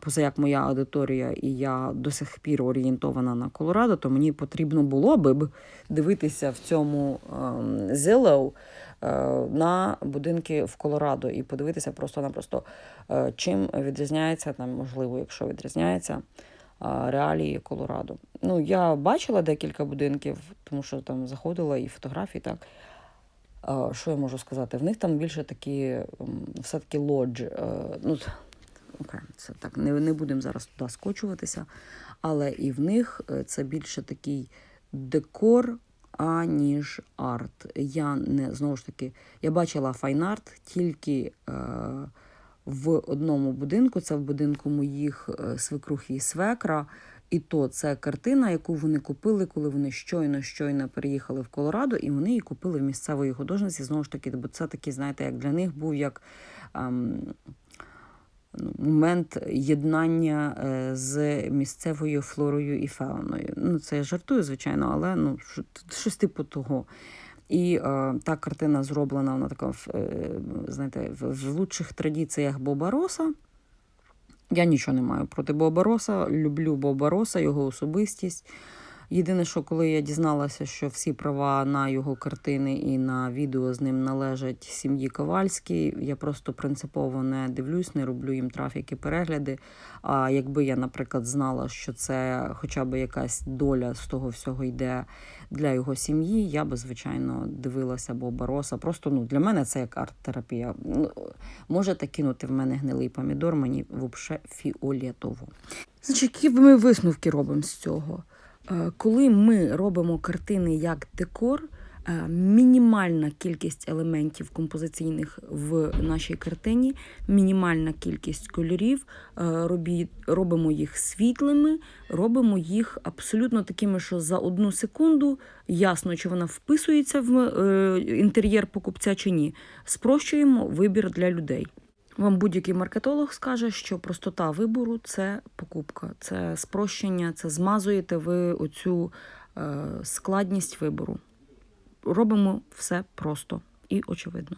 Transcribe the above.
поза як моя аудиторія, і я до сих пір орієнтована на Колорадо, то мені потрібно було би дивитися в цьому ем, Zillow е, на будинки в Колорадо і подивитися просто-напросто, е, чим відрізняється, там, можливо, якщо відрізняється реалії Колорадо. Ну, я бачила декілька будинків, тому що там заходила і фотографії, так. Що я можу сказати? В них там більше такі все-таки лодж. е, Ну, окей, це так, не, не будемо зараз туди скочуватися. Але і в них е, це більше такий декор, аніж арт. Я не знову ж таки, я бачила файн-арт тільки е, в одному будинку. Це в будинку моїх е, свекрухи і свекра. І то це картина, яку вони купили, коли вони щойно щойно переїхали в Колорадо, і вони її купили в місцевої художниці. Знову ж таки, бо це такий, знаєте, як для них був як ем, момент єднання е, з місцевою флорою і фауною. Ну, це я жартую, звичайно, але ну, щось типу того. І е, та картина зроблена, вона така, в, е, знаєте, в, в лучших традиціях Боба Роса. Я нічого не маю проти Боба Роса, люблю Боба Роса, його особистість. Єдине, що коли я дізналася, що всі права на його картини і на відео з ним належать сім'ї Ковальській, я просто принципово не дивлюсь, не роблю їм трафіки, перегляди. А якби я, наприклад, знала, що це хоча б якась доля з того всього йде для його сім'ї, я би, звичайно, дивилася Боба Роса. Просто ну, для мене це як арт-терапія. Ну, Можете кинути в мене гнилий помідор, мені взагалі фіолетово. Значить, які ми висновки робимо з цього? Е, Коли ми робимо картини як декор, е, мінімальна кількість елементів композиційних в нашій картині, мінімальна кількість кольорів, е, робимо їх світлими, робимо їх абсолютно такими, що за одну секунду ясно, чи вона вписується в інтер'єр покупця чи ні. Спрощуємо вибір для людей. Вам будь-який маркетолог скаже, що простота вибору це покупка, це спрощення, це змазуєте ви оцю е, складність вибору. Робимо все просто і очевидно.